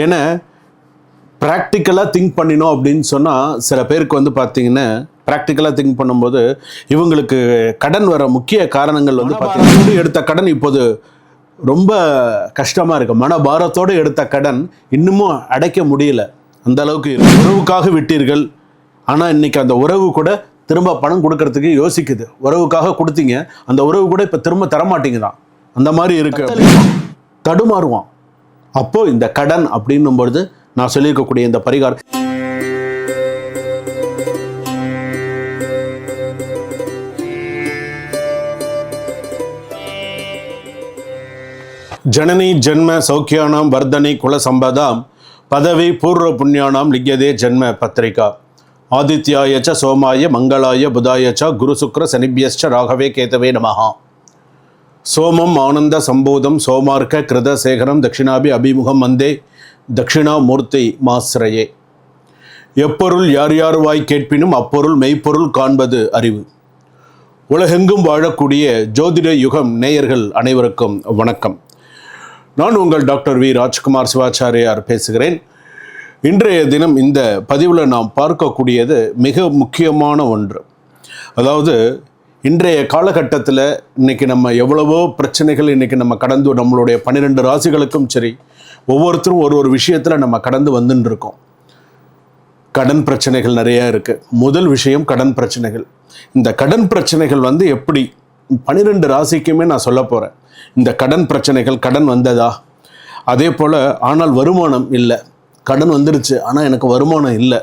ஏன்னா ப்ராக்டிக்கலாக திங்க் பண்ணினோம் அப்படின்னு சொன்னால் சில பேருக்கு வந்து பார்த்தீங்கன்னா ப்ராக்டிக்கலாக திங்க் பண்ணும்போது இவங்களுக்கு கடன் வர முக்கிய காரணங்கள் வந்து பார்த்தீங்கன்னா எடுத்த கடன் இப்போது ரொம்ப கஷ்டமாக இருக்குது மனபாரத்தோடு எடுத்த கடன் இன்னமும் அடைக்க முடியல. அந்த அளவுக்கு. உறவுக்காக விட்டீர்கள். ஆனால் இன்னைக்கு அந்த உறவு கூட திரும்ப பணம் கொடுக்கறதுக்கு யோசிக்குது. உறவுக்காக கொடுத்தீங்க. அந்த உறவு கூட இப்போ திரும்ப தரமாட்டேங்குதான். அந்த மாதிரி இருக்கு. தடுமாறுவான். அப்போ இந்த கடன் அப்படின்னும் பொழுது நான் சொல்லியிருக்கக்கூடிய இந்த பரிகாரம். ஜனனி ஜென்ம சௌக்கியானாம் வர்தனி குல சம்பதாம் பதவி பூர்வ புண்ணியானாம் லிங்கதே ஜென்ம பத்திரிகா. ஆதித்யாயச்ச சோமாய மங்களாய புதாயச்ச குரு சுக்ர சனிபியஸ்ச ராகவே கேதவே நமஹா. சோமம் ஆனந்த சம்போதம் சோமார்க்க கிருத சேகரம் தட்சிணாபி அபிமுகம் வந்தே தட்சிணாமூர்த்தி மாஸ்ரயே எப்பொருள் யார் யார் வாய் கேட்பினும் அப்பொருள் மெய்ப்பொருள் காண்பது அறிவு. உலகெங்கும் வாழக்கூடிய ஜோதிட யுகம் நேயர்கள் அனைவருக்கும் வணக்கம். நான் உங்கள் டாக்டர் வி. ராஜ்குமார் சிவாச்சாரியார் பேசுகிறேன். இன்றைய தினம் இந்த பதிவில் நாம் பார்க்கக்கூடியது மிக முக்கியமான ஒன்று. அதாவது இன்றைய காலகட்டத்தில் இன்னைக்கு நம்ம எவ்வளவோ பிரச்சனைகள் இன்னைக்கு நம்ம கடந்து நம்மளுடைய பன்னிரெண்டு ராசிகளுக்கும் சரி ஒவ்வொருத்தரும் ஒரு ஒரு விஷயத்தில் நம்ம கடந்து வந்துன்னு இருக்கோம் கடன் பிரச்சனைகள் நிறையா இருக்குது முதல் விஷயம் கடன் பிரச்சனைகள். இந்த கடன் பிரச்சனைகள் வந்து எப்படி? பன்னிரெண்டு ராசிக்குமே நான் சொல்ல போகிறேன் இந்த கடன் பிரச்சனைகள் கடன் வந்ததா? அதே போல் ஆனால் வருமானம் இல்லை. கடன் வந்துருச்சு ஆனால் எனக்கு வருமானம் இல்லை.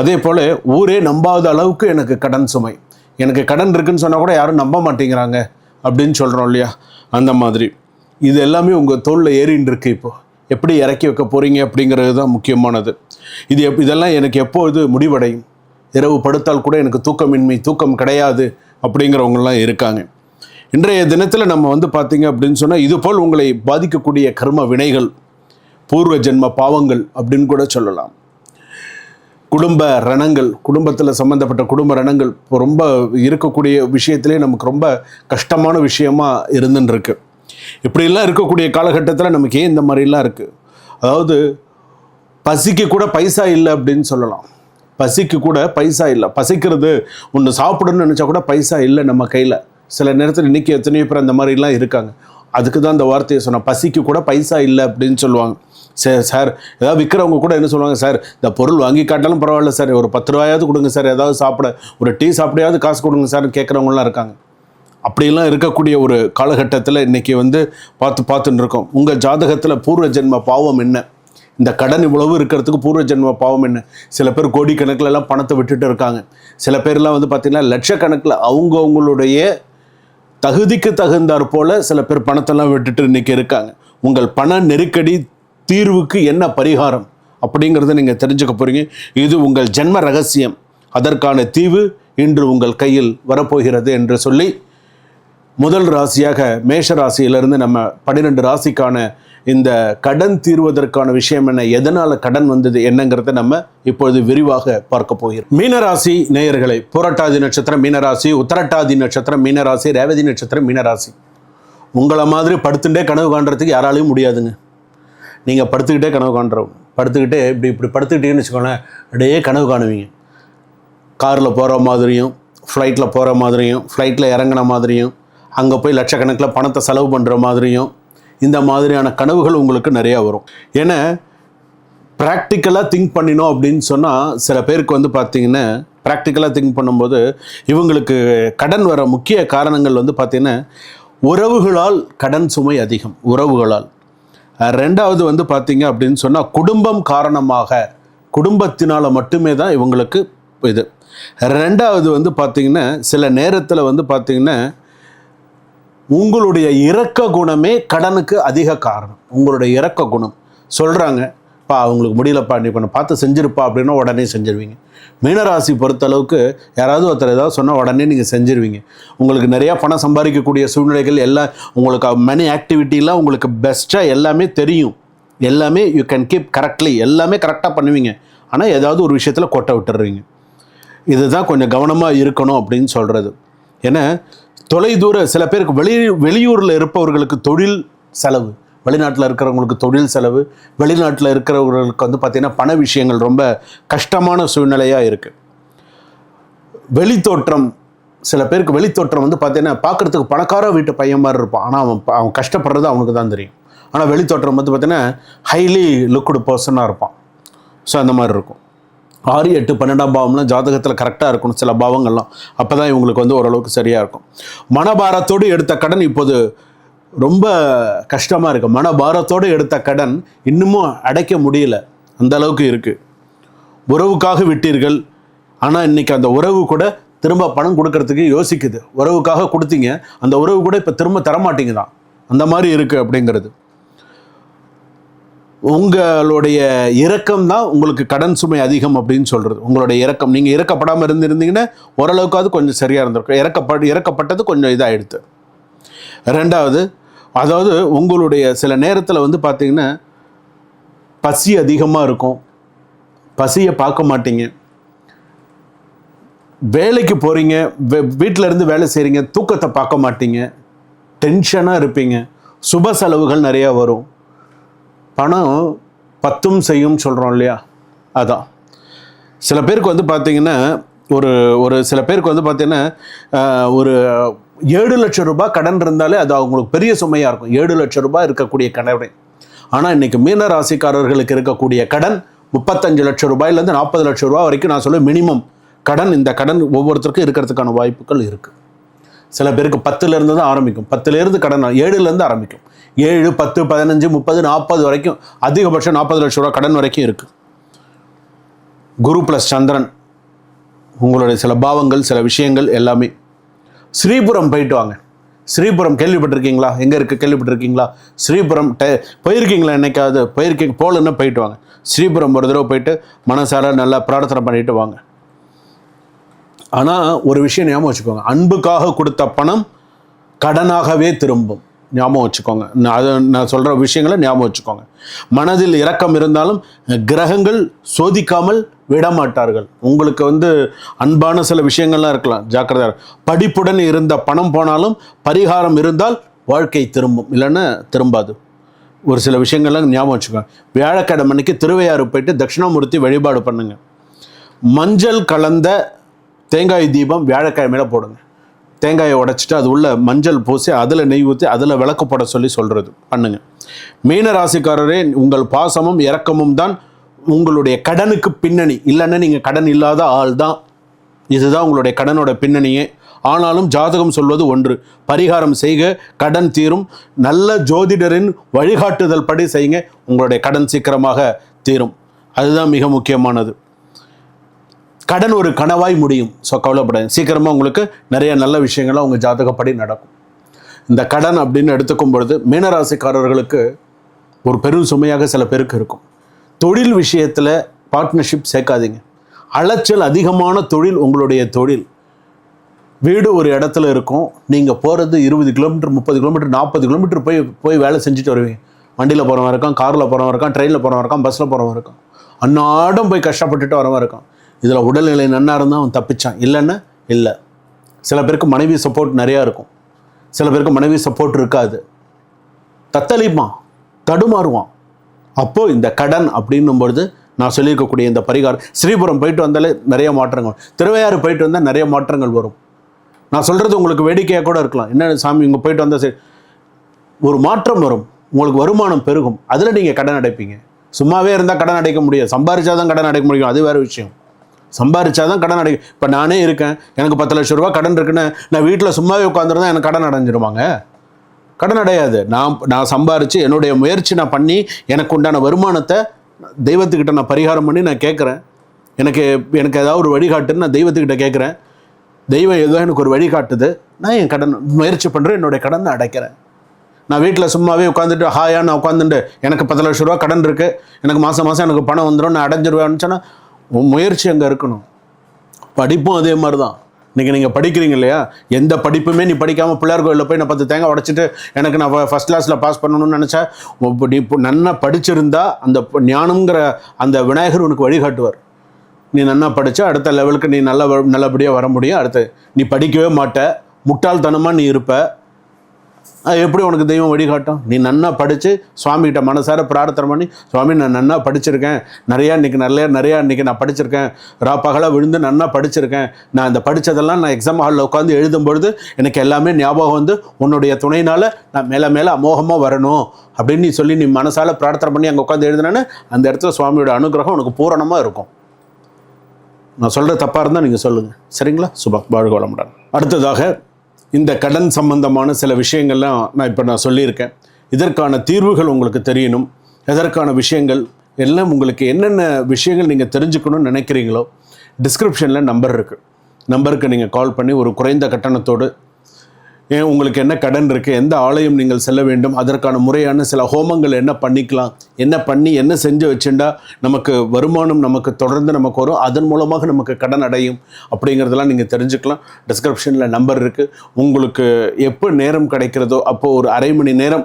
அதே போல் ஊரே நம்பாத அளவுக்கு எனக்கு கடன் சுமை. எனக்கு கடன் இருக்குன்னு சொன்னால் கூட யாரும் நம்ப மாட்டேங்கிறாங்க அப்படின்னு சொல்கிறோம் இல்லையா? அந்த மாதிரி. இது எல்லாமே உங்கள் தோளில் ஏறின்னு இருக்கு இப்போது எப்படி இறக்கி வைக்க போகிறீங்க அப்படிங்கிறது தான் முக்கியமானது. இது எப் இதெல்லாம் எனக்கு எப்போது முடிவடையும்? இரவு படுத்தால் கூட எனக்கு தூக்கமின்மை தூக்கம் கிடையாது அப்படிங்கிறவங்கலாம் இருக்காங்க. இன்றைய தினத்தில் நம்ம வந்து பார்த்தீங்க அப்படின்னு சொன்னால் இதுபோல் உங்களை பாதிக்கக்கூடிய கர்ம வினைகள் பூர்வ ஜென்ம பாவங்கள் அப்படின்னு கூட சொல்லலாம். குடும்ப ரணங்கள் குடும்பத்தில் சம்மந்தப்பட்ட குடும்ப ரணங்கள் இப்போ ரொம்ப இருக்கக்கூடிய விஷயத்திலே நமக்கு ரொம்ப கஷ்டமான விஷயமா இருந்துன்னு இப்படிலாம் இருக்கக்கூடிய காலகட்டத்தில் நமக்கு ஏன் இந்த மாதிரிலாம் இருக்குது அதாவது பசிக்கு கூட பைசா இல்லை அப்படின்னு சொல்லலாம். பசிக்கு கூட பைசா இல்லை. பசிக்கிறது ஒன்று சாப்பிடணும்னு நினச்சா கூட பைசா இல்லை நம்ம கையில். சில நேரத்தில் இன்றைக்கி எத்தனையோ பேர் அந்த மாதிரிலாம் இருக்காங்க. அதுக்கு தான் அந்த வார்த்தையை சொன்னால் பசிக்கு கூட பைசா இல்லை அப்படின்னு சொல்லுவாங்க. சரி சார் ஏதாவது விற்கிறவங்க கூட என்ன சொல்லுவாங்க சார் இந்த பொருள் வாங்கி காட்டாலும் பரவாயில்ல சார் ஒரு பத்து ரூபாயாவது கொடுங்க சார் ஏதாவது சாப்பிட ஒரு டீ சாப்பிடையாவது காசு கொடுங்க சார் கேட்குறவங்களாம் இருக்காங்க. அப்படிலாம் இருக்கக்கூடிய ஒரு காலகட்டத்தில் இன்றைக்கி வந்து பார்த்து பார்த்துன்னு இருக்கோம். உங்கள் ஜாதகத்தில் பூர்வ ஜென்ம பாவம் என்ன? இந்த கடன் இவ்வளவு இருக்கிறதுக்கு பூர்வ ஜென்ம பாவம் என்ன? சில பேர் கோடிக்கணக்கில் எல்லாம் பணத்தை விட்டுட்டு இருக்காங்க. சில பேர்லாம் வந்து பார்த்திங்கன்னா லட்சக்கணக்கில் அவங்கவுங்களுடைய தகுதிக்கு தகுந்தாற் போல் சில பேர் பணத்தெல்லாம் விட்டுட்டு இன்றைக்கி இருக்காங்க. உங்கள் பண நெருக்கடி தீர்வுக்கு என்ன பரிகாரம் அப்படிங்கிறத நீங்கள் தெரிஞ்சுக்க போகிறீங்க இது உங்கள் ஜென்ம ரகசியம். அதற்கான தீவு இன்று உங்கள் கையில் வரப்போகிறது என்று சொல்லி முதல் ராசியாக மேஷ ராசியிலிருந்து நம்ம பன்னிரெண்டு ராசிக்கான இந்த கடன் தீர்வதற்கான விஷயம் என்ன எதனால் கடன் வந்தது என்னங்கிறத நம்ம இப்பொழுது விரிவாக பார்க்க போகிறோம். மீனராசி நேயர்களை புரட்டாதி நட்சத்திரம் மீனராசி உத்தரட்டாதி நட்சத்திரம் மீனராசி ரேவதி நட்சத்திரம் மீனராசி. உங்களை மாதிரி படுத்துட்டே கனவு காண்றதுக்கு யாராலையும் முடியாதுங்க. நீங்கள் படுத்துக்கிட்டே கனவு காண்றோம். படுத்துக்கிட்டே இப்படி இப்படி படுத்துக்கிட்டீங்கன்னு வச்சுக்கோங்களேன் அப்படியே கனவு காணுவீங்க. காரில் போகிற மாதிரியும் ஃப்ளைட்டில் போகிற மாதிரியும் ஃப்ளைட்டில் இறங்குன மாதிரியும் அங்கே போய் லட்சக்கணக்கில் பணத்தை செலவு பண்ணுற மாதிரியும் இந்த மாதிரியான கனவுகள் உங்களுக்கு நிறையா வரும். ஏன்னா ப்ராக்டிக்கலாக திங்க் பண்ணினோம் அப்படின்னு சொன்னால் சில பேருக்கு வந்து பார்த்தீங்கன்னா ப்ராக்டிக்கலாக திங்க் பண்ணும்போது இவங்களுக்கு கடன் வர முக்கிய காரணங்கள் வந்து பார்த்திங்கன்னா உறவுகளால் கடன் சுமை அதிகம். உறவுகளால். ரெண்டாவது வந்து பார்த்தீங்க அப்படின்னு சொன்னால் குடும்பம் காரணமாக குடும்பத்தினால் மட்டுமே தான் இவங்களுக்கு இது. ரெண்டாவது வந்து பார்த்திங்கன்னா சில நேரத்தில் வந்து பார்த்திங்கன்னா உங்களுடைய இறக்க குணமே கடனுக்கு அதிக காரணம். உங்களுடைய இறக்க குணம். சொல்கிறாங்க பா அவங்களுக்கு முடியலப்பா நீ பண்ண பார்த்து செஞ்சிருப்பா அப்படின்னா உடனே செஞ்சிருவீங்க. மீனராசி பொறுத்தளவுக்கு யாராவது ஒருத்தர் ஏதாவது சொன்னால் உடனே நீங்கள் செஞ்சிருவீங்க. உங்களுக்கு நிறையா பணம் சம்பாதிக்கக்கூடிய சூழ்நிலைகள் எல்லாம் உங்களுக்கு மணி ஆக்டிவிட்டிலாம் உங்களுக்கு பெஸ்ட்டாக எல்லாமே தெரியும். எல்லாமே யூ கேன் கீப் கரெக்ட்லி எல்லாமே கரெக்டாக பண்ணுவீங்க. ஆனால் ஏதாவது ஒரு விஷயத்தில் கொட்டை விட்டுறீங்க. இதுதான் கொஞ்சம் கவனமாக இருக்கணும் அப்படின்னு சொல்கிறது ஏன்னா தொலைதூர சில பேருக்கு வெளி வெளியூரில் இருப்பவர்களுக்கு தொழில் செலவு. வெளிநாட்டில் இருக்கிறவங்களுக்கு தொழில் செலவு வெளிநாட்டில் இருக்கிறவங்களுக்கு வந்து பார்த்திங்கன்னா பண விஷயங்கள் ரொம்ப கஷ்டமான சூழ்நிலையாக இருக்குது வெளித்தோற்றம் சில பேருக்கு வெளித்தோற்றம் வந்து பார்த்தீங்கன்னா பார்க்குறதுக்கு பணக்கார வீட்டு பையன் மாதிரி இருப்பான். ஆனால் அவன் அவன் கஷ்டப்படுறது அவனுக்கு தான் தெரியும். ஆனால் வெளித்தோற்றம் வந்து பார்த்தீங்கன்னா ஹைலி லுக்குடு பர்சனாக இருப்பான். ஸோ அந்த மாதிரி இருக்கும். ஆறு எட்டு பன்னெண்டாம் பாவம்லாம் ஜாதகத்தில் கரெக்டாக இருக்கணும். சில பாவங்கள்லாம் அப்போ தான் இவங்களுக்கு வந்து ஓரளவுக்கு சரியாக இருக்கும். மனபாரத்தோடு எடுத்த கடன் இப்போது ரொம்ப கஷ்டமாக இருக்குது மனபாரத்தோடு எடுத்த கடன் இன்னமும் அடைக்க முடியல. அந்த அளவுக்கு இருக்குது உறவுக்காக விட்டீர்கள். ஆனால் இன்னைக்கு அந்த உறவு கூட திரும்ப பணம் கொடுக்கறதுக்கு யோசிக்குது. உறவுக்காக கொடுத்தீங்க. அந்த உறவு கூட இப்போ திரும்ப தரமாட்டீங்க தான். அந்த மாதிரி இருக்குது அப்படிங்கிறது. உங்களுடைய இரக்கம் தான் உங்களுக்கு கடன் சுமை அதிகம் அப்படின்னு சொல்கிறது உங்களுடைய இரக்கம். நீங்கள் இறக்கப்படாமல் இருந்திருந்தீங்கன்னா ஓரளவுக்காவது கொஞ்சம் சரியாக இருந்திருக்கும். இறக்கப்பட்டு இறக்கப்பட்டது கொஞ்சம் இதாகிடுது ரெண்டாவது அதாவது உங்களுடைய சில நேரத்தில் வந்து பார்த்தீங்கன்னா பசி அதிகமாக இருக்கும். பசியை பார்க்க மாட்டீங்க. வேலைக்கு போகிறீங்க வீட்டில் இருந்து வேலை செய்கிறீங்க தூக்கத்தை பார்க்க மாட்டீங்க. டென்ஷனாக இருப்பீங்க. சுப செலவுகள் நிறையா வரும். பணம் பத்தும் செய்யும் சொல்கிறோம் இல்லையா? அதான். சில பேருக்கு வந்து பார்த்தீங்கன்னா ஒரு ஒரு சில பேருக்கு வந்து பார்த்தீங்கன்னா ஒரு ஏழு லட்சம் ரூபாய் கடன் இருந்தாலே அது அவங்களுக்கு பெரிய சுமையாக இருக்கும். ஏழு லட்சம் ரூபாய் இருக்கக்கூடிய கடனை ஆனால் இன்னைக்கு மீன ராசிக்காரர்களுக்கு இருக்கக்கூடிய கடன் முப்பத்தஞ்சு லட்சம் ரூபாயிலேருந்து நாற்பது லட்சம் ரூபாய் வரைக்கும் நான் சொல்ல மினிமம் கடன் இந்த கடன் ஒவ்வொருத்தருக்கும் இருக்கிறதுக்கான வாய்ப்புகள் இருக்குது சில பேருக்கு பத்துலேருந்து தான் ஆரம்பிக்கும். பத்துலேருந்து கடன் ஏழுலேருந்து ஆரம்பிக்கும். ஏழு பத்து பதினஞ்சு முப்பது நாற்பது வரைக்கும் அதிகபட்சம் நாற்பது லட்சம் ரூபா கடன் வரைக்கும் இருக்குது குரு ப்ளஸ் சந்திரன் உங்களுடைய சில பாவங்கள் சில விஷயங்கள் எல்லாமே ஸ்ரீபுரம் போயிட்டு வாங்க. ஸ்ரீபுரம் கேள்விப்பட்டிருக்கீங்களா? எங்கே இருக்குது கேள்விப்பட்டிருக்கீங்களா? ஸ்ரீபுரம் டெ போயிருக்கீங்களா என்றைக்காவது போயிருக்கீங்க போகலன்னா போயிட்டு வாங்க. ஸ்ரீபுரம் ஒரு தடவை போயிட்டு மனசார நல்லா பிரார்த்தனை பண்ணிட்டு வாங்க. ஆனால் ஒரு விஷயம் ஞாபகம் வச்சுக்கோங்க. அன்புக்காக கொடுத்த பணம் கடனாகவே திரும்பும். ஞாபகம் வச்சுக்கோங்க. நான் அது நான் சொல்கிற விஷயங்களை ஞாபகம் வச்சுக்கோங்க. மனதில் இரக்கம் இருந்தாலும் கிரகங்கள் சோதிக்காமல் விடமாட்டார்கள். உங்களுக்கு வந்து அன்பான சில விஷயங்கள்லாம் இருக்கலாம். ஜாக்கிரதையாக படிப்புடன் இருந்த பணம் போனாலும் பரிகாரம் இருந்தால் வாழ்க்கை திரும்பும். இல்லைன்னா திரும்பாது. ஒரு சில விஷயங்கள்லாம் ஞாபகம் வச்சுக்கோங்க. வியாழக்கிழமை அன்னைக்கு திருவையாறு போயிட்டு தட்சிணாமூர்த்தி வழிபாடு பண்ணுங்க. மஞ்சள் கலந்த தேங்காய் தீபம் வியாழக்கிழமையில் போடுங்க. தேங்காயை உடைச்சிட்டு அது உள்ள மஞ்சள் பூசி அதில் நெய் ஊற்றி அதில் விளக்கு போட சொல்லி சொல்கிறது பண்ணுங்க. மீன ராசிக்காரரே உங்கள் பாசமும் இரக்கமும் தான் உங்களுடைய கடனுக்கு பின்னணி. இல்லைன்னா நீங்கள் கடன் இல்லாத ஆள் தான் இதுதான் உங்களுடைய கடனோட பின்னணியே. ஆனாலும் ஜாதகம் சொல்வது ஒன்று. பரிகாரம் செய்க கடன் தீரும். நல்ல ஜோதிடரின் வழிகாட்டுதல் படி செய்யுங்க. உங்களுடைய கடன் சீக்கிரமாக தீரும். அதுதான் மிக முக்கியமானது. கடன் ஒரு கனவாய் முடியும். ஸோ கவலைப்படாது சீக்கிரமாக உங்களுக்கு நிறைய நல்ல விஷயங்கள்லாம் உங்கள் ஜாதகப்படி நடக்கும். இந்த கடன் அப்படின்னு எடுத்துக்கும் பொழுது மீனராசிக்காரர்களுக்கு ஒரு பெரும் சுமையாக சில பேருக்கு இருக்கும். தொழில் விஷயத்தில் பார்ட்னர்ஷிப் சேர்க்காதீங்க. அலைச்சல் அதிகமான தொழில் உங்களுடைய தொழில். வீடு ஒரு இடத்துல இருக்கும். நீங்கள் போகிறது இருபது கிலோமீட்டர் முப்பது கிலோமீட்டர் நாற்பது கிலோமீட்டர் போய் போய் வேலை செஞ்சுட்டு வருவீங்க. வண்டியில் போகிறவன் இருக்கான் காரில் போகிறவன் இருக்கான் ட்ரெயினில் போகிறவன் இருக்கான் பஸ்ஸில் போகிறவன் இருக்கான். அன்னாடம் போய் கஷ்டப்பட்டுட்டு வரவன் இருக்கான். இதில் உடல்நிலை நன்னா இருந்தால் அவன் தப்பிச்சான். இல்லைன்னா இல்லை. சில பேருக்கு மனைவி சப்போர்ட் நிறையா இருக்கும். சில பேருக்கு மனைவி சப்போர்ட் இருக்காது. தத்தளிப்பான். தடுமாறுவான். அப்போது இந்த கடன் அப்படின்னும் பொழுது நான் சொல்லியிருக்கக்கூடிய இந்த பரிகாரம் ஸ்ரீபுரம் போயிட்டு வந்தாலே நிறைய மாற்றங்கள். திருவையாறு போயிட்டு வந்தால் நிறைய மாற்றங்கள் வரும். நான் சொல்கிறது உங்களுக்கு வேடிக்கையாக கூட இருக்கலாம். என்ன சாமி இங்கே போயிட்டு வந்தால் சரி. ஒரு மாற்றம் வரும். உங்களுக்கு வருமானம் பெருகும். அதில் நீங்கள் கடன் அடைப்பீங்க. சும்மாவே இருந்தால் கடன் அடைக்க முடியாது. சம்பாரிச்சாதான் கடன் அடைக்க முடியும். அது வேறு விஷயம். சம்பாரிச்சாதான் கடன் அடை இப்போ நானே இருக்கேன். எனக்கு பத்து லட்ச ரூபா கடன் இருக்குன்னு நான் வீட்டில் சும்மாவே உட்காந்துருந்தா எனக்கு கடன் அடைஞ்சிருவாங்க கடன் அடையாது. நான் நான் சம்பாரித்து என்னுடைய முயற்சி நான் பண்ணி எனக்கு உண்டான வருமானத்தை தெய்வத்துக்கிட்ட நான் பரிகாரம் பண்ணி நான் கேட்குறேன். எனக்கு எனக்கு ஏதாவது ஒரு வழிகாட்டுன்னு நான் தெய்வத்துக்கிட்ட கேட்குறேன். தெய்வம் ஏதோ எனக்கு ஒரு வழிகாட்டுது நான் என் கடன் முயற்சி பண்ணுறேன் என்னுடைய கடனை அடைக்கிறேன். நான் வீட்டில் சும்மாவே உட்காந்துட்டு ஹாயா நான் உட்காந்துட்டு எனக்கு பத்து லட்ச ரூபா கடன் இருக்குது எனக்கு மாதம் மாதம் எனக்கு பணம் வந்துடும் நான் அடைஞ்சிருவேன்னு சொன்னால் முயற்சி அங்கே இருக்கணும். படிப்பும் அதே மாதிரி தான். இன்றைக்கி நீங்கள் படிக்கிறீங்க இல்லையா? எந்த படிப்புமே நீ படிக்காமல் பிள்ளையார் கோயிலில் போய் நான் பத்து தேங்காய் உடைச்சிட்டு எனக்கு நான் ஃபஸ்ட் கிளாஸில் பாஸ் பண்ணணும்னு நினச்சா நீ நன்னா படிச்சிருந்தா அந்த ப- ஞானம்ங்கிற அந்த விநாயகர் உனக்கு வழிகாட்டுவார். நீ நன்னா படித்தா அடுத்த லெவலுக்கு நீ நல்ல நல்லபடியாக வர முடியும். அடுத்து நீ படிக்கவே மாட்ட. முட்டாள்தனமாக நீ இருப்ப. எப்படி உனக்கு தெய்வம் வழிகாட்டும்? நீ நன்னா படித்து சுவாமிகிட்ட மனசார பிரார்த்தனை பண்ணி சுவாமி நான் நன்னா படிச்சிருக்கேன். நிறையா இன்றைக்கி நிறைய நிறையா இன்றைக்கி நான் படிச்சிருக்கேன். ரா பகலாக விழுந்து நன்னா படிச்சிருக்கேன். நான் இந்த படித்ததெல்லாம் நான் எக்ஸாம் ஹாலில் உட்காந்து எழுதும் பொழுது எனக்கு எல்லாமே ஞாபகம் வந்து உன்னுடைய துணையினால் நான் மேலே மேலே அமோகமாக வரணும். அப்படின்னு நீ சொல்லி நீ மனசால் பிரார்த்தனை பண்ணி அங்கே உட்காந்து எழுதுனானே அந்த இடத்துல சுவாமியோட அனுகிரகம் உனக்கு பூரணமாக இருக்கும். நான் சொல்கிற தப்பாக இருந்தால் நீங்கள் சொல்லுங்கள் சரிங்களா? சுபா வாழ்க வளமுடன். அடுத்ததாக இந்த கடன் சம்பந்தமான சில விஷயங்கள்லாம் நான் இப்போ நான் சொல்லியிருக்கேன். இதற்கான தீர்வுகள் உங்களுக்கு தெரியணும். எதற்கான விஷயங்கள் எல்லாம் உங்களுக்கு என்னென்ன விஷயங்கள் நீங்கள் தெரிஞ்சுக்கணும்னு நினைக்கிறீங்களோ டிஸ்கிரிப்ஷனில் நம்பர் இருக்குது நம்பருக்கு நீங்கள் கால் பண்ணி ஒரு குறைந்த கட்டணத்தோடு உங்களுக்கு என்ன கடன் இருக்குது எந்த ஆலயம் நீங்கள் செல்ல வேண்டும்? அதற்கான முறையான சில ஹோமங்கள் என்ன பண்ணிக்கலாம்? என்ன பண்ணி என்ன செஞ்சு வச்சுண்டா நமக்கு வருமானம் நமக்கு தொடர்ந்து நமக்கு வரும்? அதன் மூலமாக நமக்கு கடன் அடையும். அப்படிங்கிறதெல்லாம் நீங்கள் தெரிஞ்சுக்கலாம். டிஸ்கிரிப்ஷனில் நம்பர் இருக்குது உங்களுக்கு எப்போ நேரம் கிடைக்கிறதோ அப்போது ஒரு அரை மணி நேரம்